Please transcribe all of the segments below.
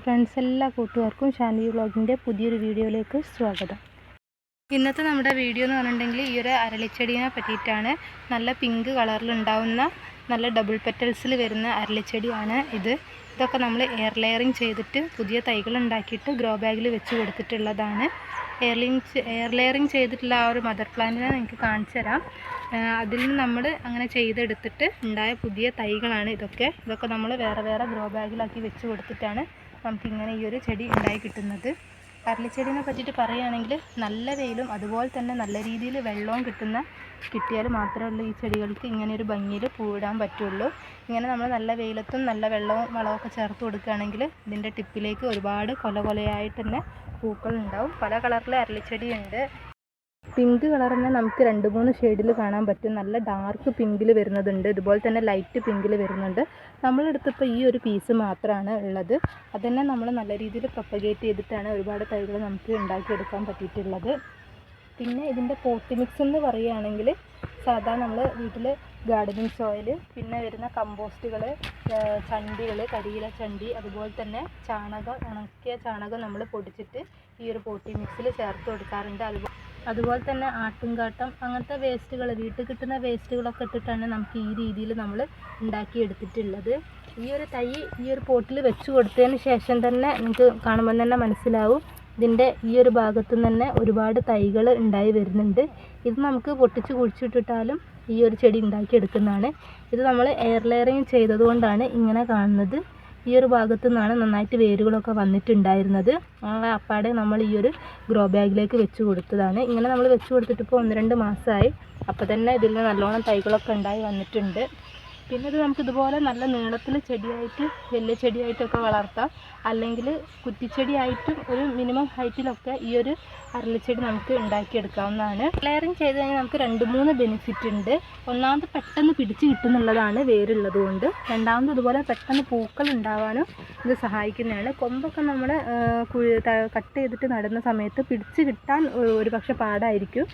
Friends എല്ലാ കൂട്ടുകാർക്കും ഷാൻവി വ്ളോഗിന്റെ പുതിയൊരു വീഡിയോയിലേക്ക് സ്വാഗതം. ഇന്നത്തെ നമ്മുടെ വീഡിയോ എന്ന് പറഞ്ഞിട്ടുണ്ടെങ്കിൽ ഈ ഒരു അരളിച്ചെടിയെ പറ്റിയിട്ടാണ്. നല്ല പിങ്ക് കളറിൽ ഉണ്ടാവുന്ന നല്ല ഡബിൾ പെറ്റൽസിൽ വരുന്ന അരളിച്ചെടിയാണ് ഇത്. ഇതൊക്കെ നമ്മൾ എയർ ലെയറിങ് ചെയ്തിട്ട് പുതിയ തൈകൾ ഉണ്ടാക്കിയിട്ട് ഗ്രോ ബാഗിൽ വെച്ച് കൊടുത്തിട്ടുള്ളതാണ്. എയർലിങ് എയർ ലെയറിങ് ചെയ്തിട്ടുള്ള ആ ഒരു മദർ പ്ലാന്റിനെ നിങ്ങൾക്ക് കാണിച്ചു തരാം. അതിൽ നിന്ന് നമ്മൾ അങ്ങനെ ചെയ്തെടുത്തിട്ട് ഉണ്ടായ പുതിയ തൈകളാണ് ഇതൊക്കെ. ഇതൊക്കെ നമ്മൾ വേറെ വേറെ ഗ്രോ ബാഗിലാക്കി വെച്ച് കൊടുത്തിട്ടാണ് നമുക്കിങ്ങനെ ഈ ഒരു ചെടി ഉണ്ടായി കിട്ടുന്നത്. അരളിച്ചെടീനെ പറ്റിയിട്ട് പറയുകയാണെങ്കിൽ നല്ല വെയിലും അതുപോലെ തന്നെ നല്ല രീതിയിൽ വെള്ളവും കിട്ടുന്ന കിട്ടിയാൽ മാത്രമേ ഉള്ളൂ ഈ ചെടികൾക്ക് ഇങ്ങനെ ഒരു ഭംഗിയിൽ പൂവിടാൻ പറ്റുള്ളൂ. ഇങ്ങനെ നമ്മൾ നല്ല വെയിലത്തും നല്ല വെള്ളവും വളമൊക്കെ ചേർത്ത് കൊടുക്കുകയാണെങ്കിൽ ഇതിന്റെ ടിപ്പിലേക്ക് ഒരുപാട് കൊല കൊലയായിട്ട് തന്നെ പൂക്കൾ ഉണ്ടാവും പല കളറിലെ അരളിച്ചെടിയുണ്ട്. പിങ്ക് കളർ തന്നെ നമുക്ക് രണ്ട് മൂന്ന് ഷെയ്ഡിൽ കാണാൻ പറ്റും. നല്ല ഡാർക്ക് പിങ്കിൽ വരുന്നതുണ്ട്. ഇതുപോലെ തന്നെ ലൈറ്റ് പിങ്കിൽ വരുന്നുണ്ട്. നമ്മളെടുത്തപ്പോൾ ഈ ഒരു പീസ് മാത്രമാണ് ഉള്ളത്. അതന്നെ നമ്മൾ നല്ല രീതിയിൽ പ്രൊപ്പഗേറ്റ് ചെയ്തിട്ടാണ് ഒരുപാട് തൈകൾ നമുക്ക് ഉണ്ടാക്കിയെടുക്കാൻ പറ്റിയിട്ടുള്ളത്. പിന്നെ ഇതിന്റെ പോട്ടി മിക്സ് എന്ന് പറയുകയാണെങ്കിൽ സാധാ നമ്മൾ വീട്ടിൽ ഗാർഡനിങ് സോയിൽ പിന്നെ വരുന്ന കമ്പോസ്റ്റുകൾ ചണ്ടികൾ കരിയില ചണ്ടി അതുപോലെ തന്നെ ചാണകം ഉണക്കിയ ചാണകം നമ്മൾ പൊടിച്ചിട്ട് ഈ ഒരു പോട്ടി മിക്സിൽ ചേർത്ത് കൊടുക്കാറുണ്ട്. അതുപോലെ അതുപോലെ തന്നെ ആട്ടുംകാട്ടം അങ്ങനത്തെ വേസ്റ്റുകൾ വീട്ടിൽ കിട്ടുന്ന വേസ്റ്റുകളൊക്കെ ഇട്ടിട്ടാണ് നമുക്ക് ഈ രീതിയിൽ നമ്മൾ ഉണ്ടാക്കിയെടുത്തിട്ടുള്ളത് ഈ ഒരു തൈ ഈ ഒരു പോട്ടിൽ വെച്ച് കൊടുത്തതിന് ശേഷം തന്നെ നിങ്ങൾക്ക് കാണുമ്പോൾ തന്നെ മനസ്സിലാവും. ഇതിന്റെ ഈ ഒരു ഭാഗത്തു തന്നെ ഒരുപാട് തൈകൾ ഉണ്ടായി വരുന്നുണ്ട്. ഇത് നമുക്ക് പൊട്ടിച്ച് കുഴിച്ചിട്ടിട്ടാലും ഈ ഒരു ചെടി ഉണ്ടാക്കിയെടുക്കുന്നതാണ് ഇത് നമ്മൾ എയർ ലെയറിങ് ചെയ്തതുകൊണ്ടാണ് ഇങ്ങനെ കാണുന്നത്. ഈ ഒരു ഭാഗത്തു നിന്നാണ് നന്നായിട്ട് വേരുകളൊക്കെ വന്നിട്ടുണ്ടായിരുന്നത്. ആ അപ്പാടെ നമ്മൾ ഈ ഒരു ഗ്രോ ബാഗിലേക്ക് വെച്ച് കൊടുത്തതാണ്. ഇങ്ങനെ നമ്മൾ വെച്ച് കൊടുത്തിട്ട് ഇപ്പോൾ ഒന്ന് രണ്ട് മാസമായി അപ്പോൾ തന്നെ ഇതിൽ നല്ലോണം തൈകളൊക്കെ ഉണ്ടായി വന്നിട്ടുണ്ട്. പിന്നെ ഇത് നമുക്ക് ഇതുപോലെ നല്ല നീളത്തിൽ ചെടിയായിട്ട് വലിയ ചെടിയായിട്ടൊക്കെ വളർത്താം. അല്ലെങ്കിൽ കുറ്റിച്ചെടിയായിട്ടും ഒരു മിനിമം ഹൈറ്റിലൊക്കെ ഈ ഒരു അരളിച്ചെടി നമുക്ക് ഉണ്ടാക്കിയെടുക്കാവുന്നതാണ്. ലെയറിങ് ചെയ്ത് കഴിഞ്ഞാൽ നമുക്ക് രണ്ട് മൂന്ന് ബെനിഫിറ്റ് ഉണ്ട്. ഒന്നാമത് പെട്ടെന്ന് പിടിച്ച് കിട്ടുന്നുള്ളതാണ് വേരുള്ളത് കൊണ്ട്. രണ്ടാമത് ഇതുപോലെ പെട്ടെന്ന് പൂക്കൾ ഉണ്ടാവാനും ഇത് സഹായിക്കുന്നതാണ്. കൊമ്പൊക്കെ നമ്മൾ കട്ട് ചെയ്തിട്ട് നടുന്ന സമയത്ത് പിടിച്ച് കിട്ടാൻ ഒരു പക്ഷെ പാടായിരിക്കും.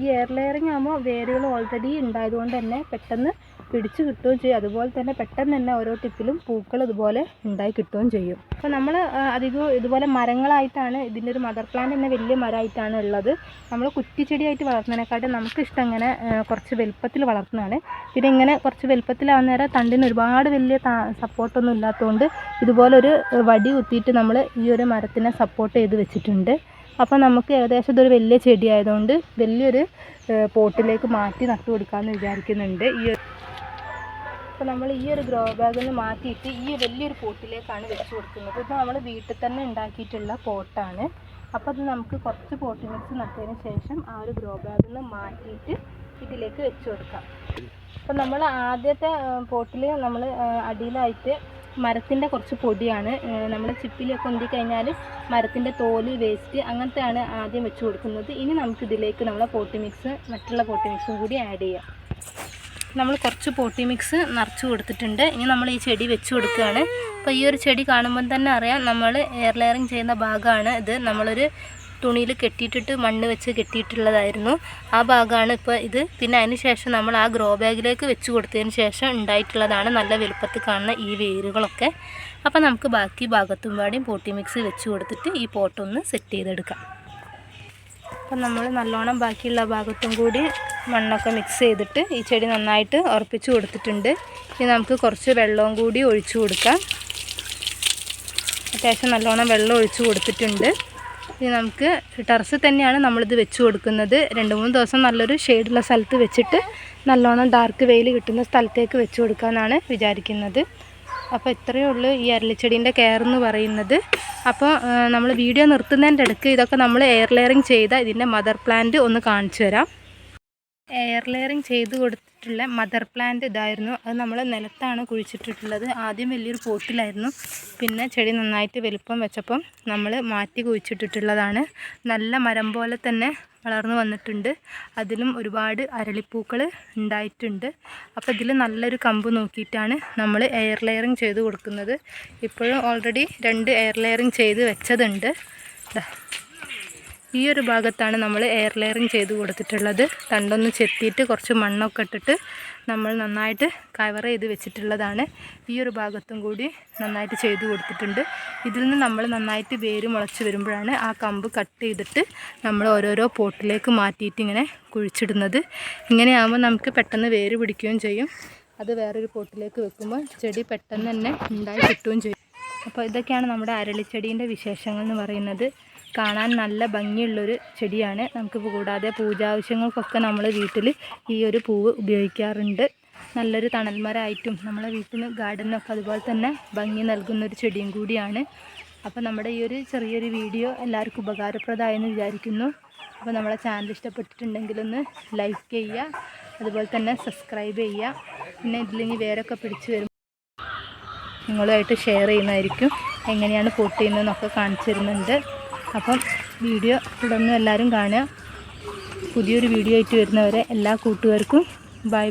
ഈ എയർ ലെയറിങ് ആകുമ്പോൾ വേരുകൾ ഓൾറെഡി ഉണ്ടായതുകൊണ്ട് തന്നെ പെട്ടെന്ന് പിടിച്ച് കിട്ടുകയും ചെയ്യും. അതുപോലെ തന്നെ പെട്ടെന്ന് തന്നെ ഓരോ ടിപ്പിലും പൂക്കൾ ഇതുപോലെ ഉണ്ടായി കിട്ടുകയും ചെയ്യും. അപ്പോൾ നമ്മൾ അധികവും ഇതുപോലെ മരങ്ങളായിട്ടാണ് ഇതിന്റെ ഒരു മദർ പ്ലാന്റ് തന്നെ വലിയ മരമായിട്ടാണ് ഉള്ളത്. നമ്മൾ കുറ്റിച്ചെടിയായിട്ട് വളർത്തുന്നതിനെക്കാട്ടും നമുക്കിഷ്ടം ഇങ്ങനെ കുറച്ച് വലുപ്പത്തിൽ വളർത്തുന്നതാണ്. പിന്നെ ഇങ്ങനെ കുറച്ച് വലുപ്പത്തിലാവുന്ന നേരം തണ്ടിന് ഒരുപാട് വലിയ സപ്പോർട്ടൊന്നും ഇല്ലാത്തതുകൊണ്ട് ഇതുപോലെ ഒരു വടി കുത്തിയിട്ട് നമ്മൾ ഈ ഒരു മരത്തിനെ സപ്പോർട്ട് ചെയ്ത് വെച്ചിട്ടുണ്ട്. അപ്പോൾ നമുക്ക് ഏകദേശം ഇതൊരു വലിയ ചെടിയായതുകൊണ്ട് വലിയൊരു പോട്ടിലേക്ക് മാറ്റി നട്ടു കൊടുക്കാമെന്ന് വിചാരിക്കുന്നുണ്ട്. ഈ അപ്പോൾ നമ്മൾ ഈ ഒരു ഗ്രോ ബാഗിൽ നിന്ന് മാറ്റിയിട്ട് ഈ വലിയൊരു പോട്ടിലേക്കാണ് വെച്ച് കൊടുക്കുന്നത്. ഇത് നമ്മൾ വീട്ടിൽ തന്നെ ഉണ്ടാക്കിയിട്ടുള്ള പോട്ടാണ്. അപ്പോൾ അത് നമുക്ക് കുറച്ച് പോട്ടിൽ വെച്ച് നട്ടതിന് ശേഷം ആ ഒരു ഗ്രോ ബാഗിൽ നിന്ന് മാറ്റിയിട്ട് ഇതിലേക്ക് വെച്ച് കൊടുക്കാം. അപ്പോൾ നമ്മൾ ആദ്യത്തെ പോട്ടിൽ നമ്മൾ അടിയിലായിട്ട് മരത്തിന്റെ കുറച്ച് പൊടിയാണ് നമ്മൾ ചിപ്പിലൊക്കെ ഉന്തി കഴിഞ്ഞാൽ മരത്തിന്റെ തോൽ വേസ്റ്റ് അങ്ങനത്തെയാണ് ആദ്യം വെച്ച് കൊടുക്കുന്നത്. ഇനി നമുക്ക് ഇതിലേക്ക് നമ്മളെ പോട്ടി മിക്സ് മറ്റുള്ള പോട്ടി മിക്സും കൂടി ആഡ് ചെയ്യാം. നമ്മൾ കുറച്ച് പോട്ടി മിക്സ് നിറച്ച് കൊടുത്തിട്ടുണ്ട്. ഇനി നമ്മൾ ഈ ചെടി വെച്ച് കൊടുക്കുകയാണ്. അപ്പോൾ ഈ ഒരു ചെടി കാണുമ്പം തന്നെ അറിയാം നമ്മൾ എയർ ലെയറിങ് ചെയ്യുന്ന ഭാഗമാണ് ഇത്. നമ്മളൊരു തുണിയിൽ കെട്ടിയിട്ടിട്ട് മണ്ണ് വെച്ച് കെട്ടിയിട്ടുള്ളതായിരുന്നു. ആ ഭാഗമാണ് ഇപ്പോൾ ഇത്. പിന്നെ അതിന് ശേഷം നമ്മൾ ആ ഗ്രോ ബാഗിലേക്ക് വെച്ച് കൊടുത്തതിന് ശേഷം ഉണ്ടായിട്ടുള്ളതാണ് നല്ല വലുപ്പത്തിൽ കാണുന്ന ഈ വേരുകളൊക്കെ. അപ്പോൾ നമുക്ക് ബാക്കി ഭാഗത്തും പാടിയും പോട്ടി മിക്സ് വെച്ച് കൊടുത്തിട്ട് ഈ പോട്ടൊന്ന് സെറ്റ് ചെയ്തെടുക്കാം. അപ്പം നമ്മൾ നല്ലോണം ബാക്കിയുള്ള ഭാഗത്തും കൂടി മണ്ണൊക്കെ മിക്സ് ചെയ്തിട്ട് ഈ ചെടി നന്നായിട്ട് ഉറപ്പിച്ച് കൊടുത്തിട്ടുണ്ട്. ഇനി നമുക്ക് കുറച്ച് വെള്ളവും കൂടി ഒഴിച്ചു കൊടുക്കാം. അത്യാവശ്യം നല്ലോണം വെള്ളം ഒഴിച്ചു കൊടുത്തിട്ടുണ്ട്. ഇനി നമുക്ക് ടെറസിൽ തന്നെയാണ് നമ്മളിത് വെച്ച് കൊടുക്കുന്നത്. രണ്ട് മൂന്ന് ദിവസം നല്ലൊരു ഷെയ്ഡുള്ള സ്ഥലത്ത് വെച്ചിട്ട് നല്ലോണം ഡാർക്ക് വെയിൽ കിട്ടുന്ന സ്ഥലത്തേക്ക് വെച്ച് കൊടുക്കാമെന്നാണ് വിചാരിക്കുന്നത്. അപ്പോൾ ഇത്രയേ ഉള്ളൂ ഈ അരളിച്ചെടീന്റെ കെയർ എന്ന് പറയുന്നത്. അപ്പോൾ നമ്മൾ വീഡിയോ നിർത്തുന്നതിന്റെ ഇടയ്ക്ക് ഇതൊക്കെ നമ്മൾ എയർ ലെയറിങ് ചെയ്ത ഇതിന്റെ മദർ പ്ലാന്റ് ഒന്ന് കാണിച്ചു തരാം. എയർ ലെയറിങ് ചെയ്ത് കൊടുത്തിട്ടുള്ള മദർ പ്ലാന്റ് ഇതായിരുന്നു. അത് നമ്മൾ നിലത്താണ് കുഴിച്ചിട്ടിട്ടുള്ളത്. ആദ്യം വലിയൊരു പോട്ടിലായിരുന്നു. പിന്നെ ചെടി നന്നായിട്ട് വലുപ്പം വെച്ചപ്പം നമ്മൾ മാറ്റി കുഴിച്ചിട്ടിട്ടുള്ളതാണ്. നല്ല മരം പോലെ തന്നെ വളർന്നു വന്നിട്ടുണ്ട്. അതിലും ഒരുപാട് അരളിപ്പൂക്കൾ ഉണ്ടായിട്ടുണ്ട്. അപ്പോൾ ഇതിൽ നല്ലൊരു കമ്പ് നോക്കിയിട്ടാണ് നമ്മൾ എയർ ലെയറിങ് ചെയ്ത് കൊടുക്കുന്നത്. ഇപ്പോഴും ഓൾറെഡി രണ്ട് എയർ ലെയറിങ് ചെയ്ത് വെച്ചതുണ്ട്. ഈ ഒരു ഭാഗത്താണ് നമ്മൾ എയർ ലെയറിങ് ചെയ്ത് കൊടുത്തിട്ടുള്ളത്. തണ്ടൊന്ന് ചെത്തിയിട്ട് കുറച്ച് മണ്ണൊക്കെ ഇട്ടിട്ട് നമ്മൾ നന്നായിട്ട് കവർ ചെയ്ത് വെച്ചിട്ടുള്ളതാണ്. ഈ ഒരു ഭാഗത്തും കൂടി നന്നായിട്ട് ചെയ്ത് കൊടുത്തിട്ടുണ്ട്. ഇതിൽ നിന്ന് നമ്മൾ നന്നായിട്ട് വേര് മുളച്ച് വരുമ്പോഴാണ് ആ കമ്പ് കട്ട് ചെയ്തിട്ട് നമ്മൾ ഓരോരോ പോട്ടിലേക്ക് മാറ്റിയിട്ട് ഇങ്ങനെ കുഴിച്ചിടുന്നത്. ഇങ്ങനെയാകുമ്പോൾ നമുക്ക് പെട്ടെന്ന് വേര് പിടിക്കുകയും ചെയ്യും. അത് വേറൊരു പോട്ടിലേക്ക് വെക്കുമ്പോൾ ചെടി പെട്ടെന്ന് തന്നെ ഉണ്ടായി കിട്ടുകയും ചെയ്യും. അപ്പോൾ ഇതൊക്കെയാണ് നമ്മുടെ അരളിച്ചെടീന്റെ വിശേഷങ്ങൾ എന്ന് പറയുന്നത്. കാണാൻ നല്ല ഭംഗിയുള്ളൊരു ചെടിയാണ്. നമുക്ക് കൂടാതെ പൂജാവശ്യങ്ങൾക്കൊക്കെ നമ്മൾ വീട്ടിൽ ഈ ഒരു പൂവ് ഉപയോഗിക്കാറുണ്ട്. നല്ലൊരു തണൽമരമായിട്ടും നമ്മളെ വീട്ടിൽ ഗാർഡനൊക്കെ അതുപോലെ തന്നെ ഭംഗി നൽകുന്നൊരു ചെടിയും കൂടിയാണ്. അപ്പോൾ നമ്മുടെ ഈ ഒരു ചെറിയൊരു വീഡിയോ എല്ലാവർക്കും ഉപകാരപ്രദമായെന്ന് വിചാരിക്കുന്നു. അപ്പോൾ നമ്മളെ ചാനൽ ഇഷ്ടപ്പെട്ടിട്ടുണ്ടെങ്കിൽ ഒന്ന് ലൈക്ക് ചെയ്യുക. അതുപോലെ തന്നെ സബ്സ്ക്രൈബ് ചെയ്യുക. പിന്നെ ഇതിലിനി വേരൊക്കെ പിടിച്ചു വരും. നിങ്ങളുമായിട്ട് ഷെയർ ചെയ്യുന്നതായിരിക്കും. എങ്ങനെയാണ് പോട്ട് ചെയ്യുന്നതെന്നൊക്കെ കാണിച്ചു തരുന്നുണ്ട്. അപ്പം വീഡിയോ തുടർന്ന് എല്ലാവരും കാണുക. പുതിയൊരു വീഡിയോ ആയിട്ട് വരുന്നവരെ എല്ലാ കൂട്ടുകാർക്കും ബൈ